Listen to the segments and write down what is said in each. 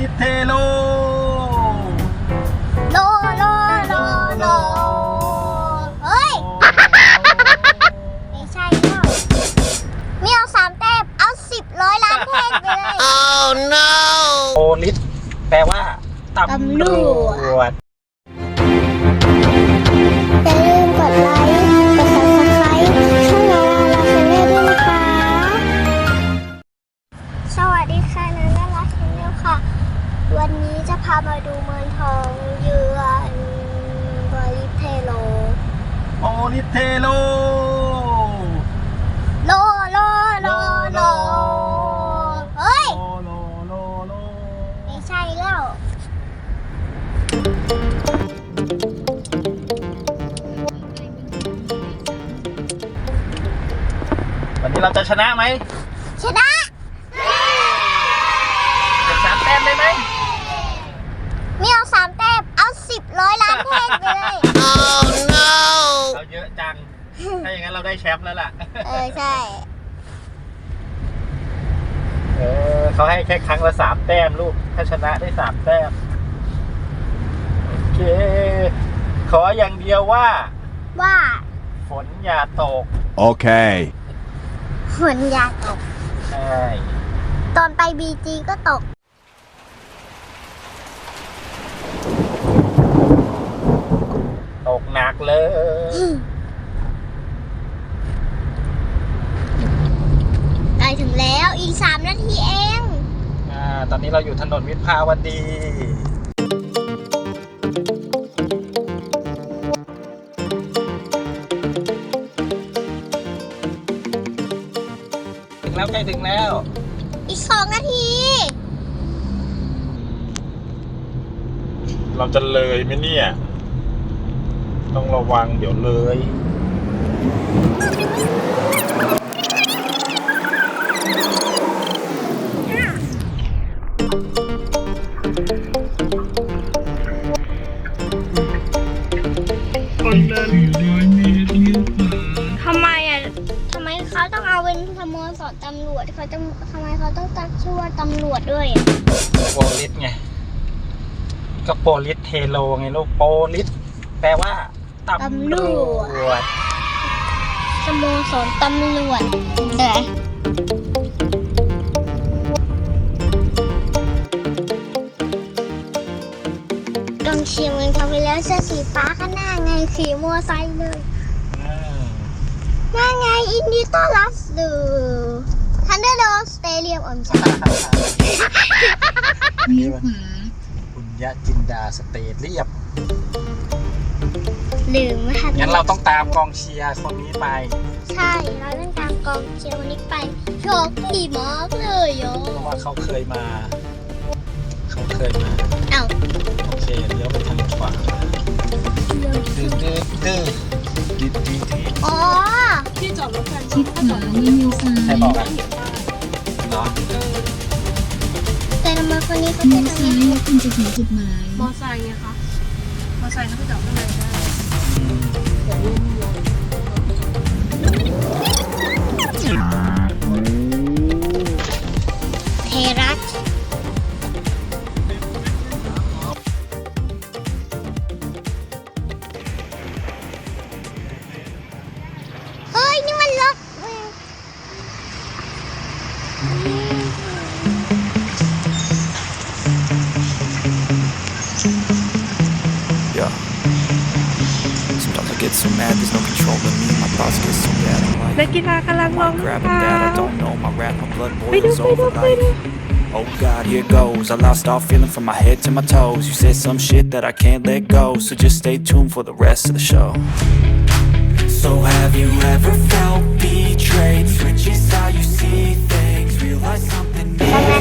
ลิสเทโล โลโลโลโลเฮ้ย ไม่ใช่แล้วมีเอาสามแต้มเอาสิบร้อยล้านแท่งไปเลยโอลิสแปลว่าตำตำรวจ เราจะชนะไหมชนะเก็บสามแต้มได้ไหมมีเอาสามแต้มเอาสิบร้อยล้านแท่งไปเลยเราเยอะจัง ถ้าอย่างนั้นเราได้แชมป์แล้วล่ะ เออใช่ เออเขาให้แค่ครั้งละสามแต้มลูก ถ้าชนะได้สามแต้ม โอเค ขออย่างเดียวว่า ว่า ฝนอย่าตก Okay. ฝนอยากตก ใช่ตอนไปบีจีก็ตก ตกหนักเลยใกล้ถึงแล้วอีกสามนาทีเอง อ่า ตอนนี้เราอยู่ถนนวิภาวดี ถึงแล้ว อีกสองนาที เราจะเลยไหมเนี่ย ต้องระวังเดี๋ยวเลย จเขาจะทำไมเขาต้องตั้งชื่อว่าตำรวจด้วยอะโปลิสไง ก็โปลิสเทโลไงลูกโปลิสแปลว่าตำรวจสโมสรตำรวจเดี๋ยวกองเชียร์เมืองทองไปแล้วเสื้อสีฟ้าข้างหน้าไงขี่มอไซค์เลยอืมนั่นไงอินดี้ต้อนรับสู่ ทันเดอร์โดสเตเดียมอมชาเลี้ยวขวาคุณยะจินดาสเตเรียบ ลืมไม่ทันงั้นเราต้องตามกองเชียร์คนนี้ไป ใช่ เราต้องตามกองเชียร์คนนี้ไปโชคดีมากเลยโยเพราะว่าเขาเคยมาเขา คนนี้เขาเลี้ยวอะไรซ้ายแล้วคุณจะถึงจุดหมาย มอไซค์ไงคะ มอไซค์เขาไปจอดข้างในได้เท Sometimes I get so mad, there's no control in me. My thoughts get so bad. I'm like, I'm grabbing that. I don't know. My wrath, my blood boils overnight. Oh God, here goes I lost all feeling from my head to my toes You said some shit that I can't let go So just stay tuned for the rest of the show So have you ever felt betrayed? Switches how you see things Realize something new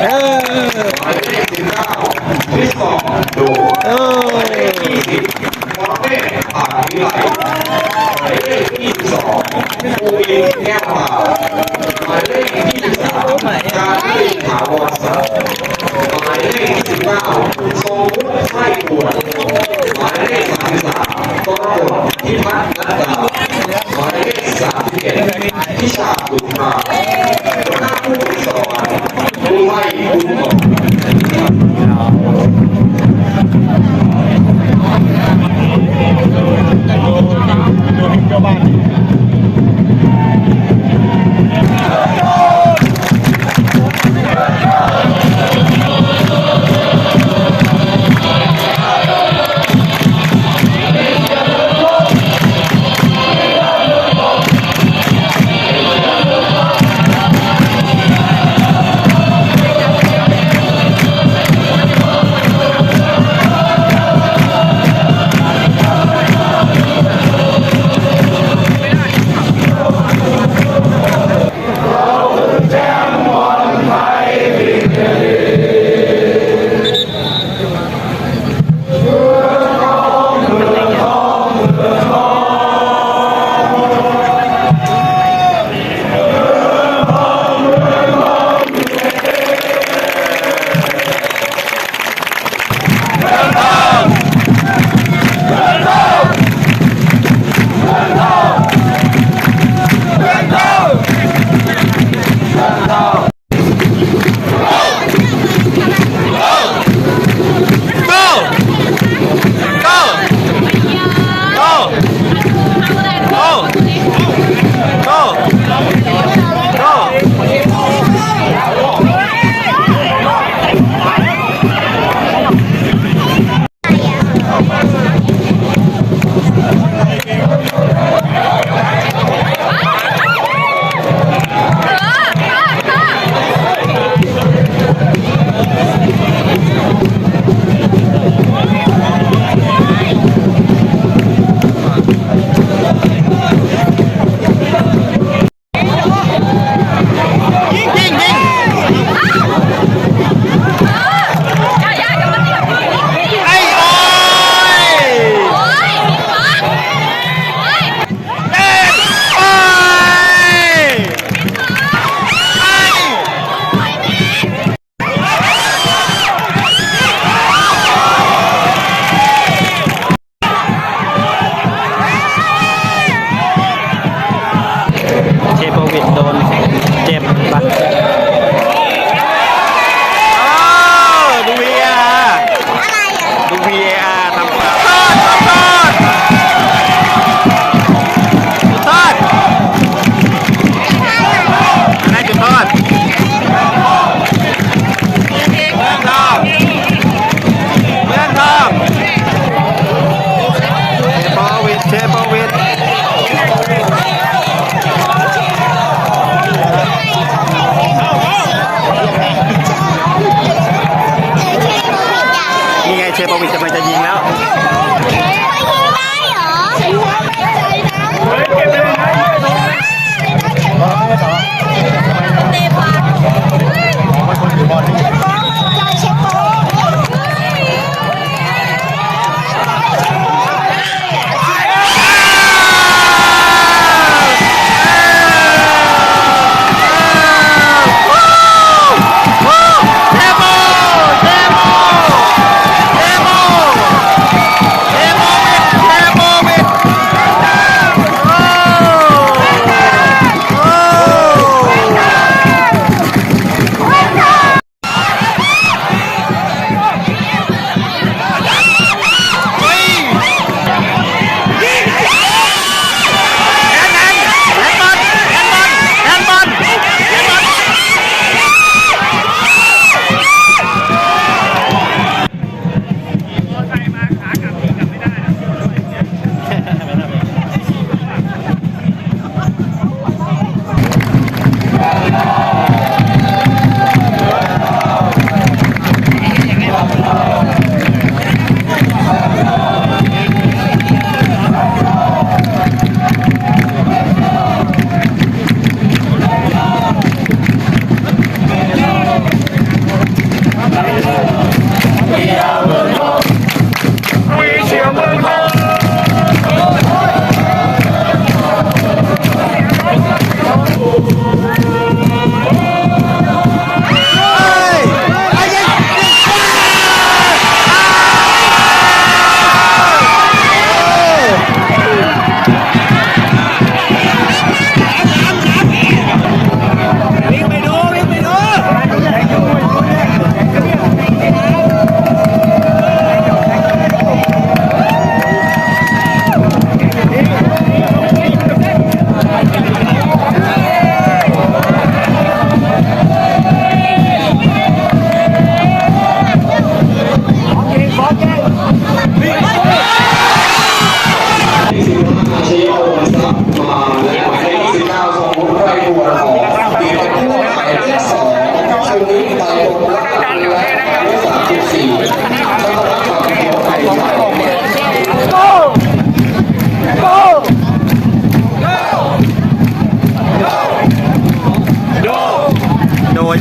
เออหมายเลข19คริสตองโดเอหมายเลอข20วอเต้ผ่านวิไลหมายเลข22ภูมินแก้วมาหมายเลข23การลินถาวรศักดิ์หมายเลข29ทรงวุฒิไส้กวนหมายเลข33กรกฎพิพัฒน์นัดดาหมายเลข31พิชาบุตรมาหัวหน้าผู้สอน Thank you.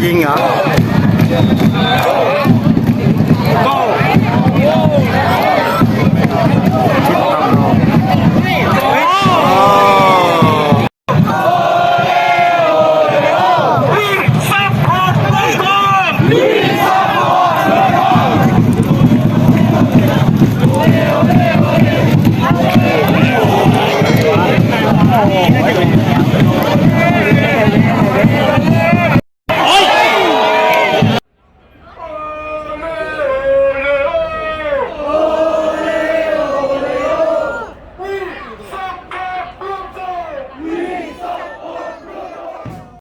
ยิงเหรอ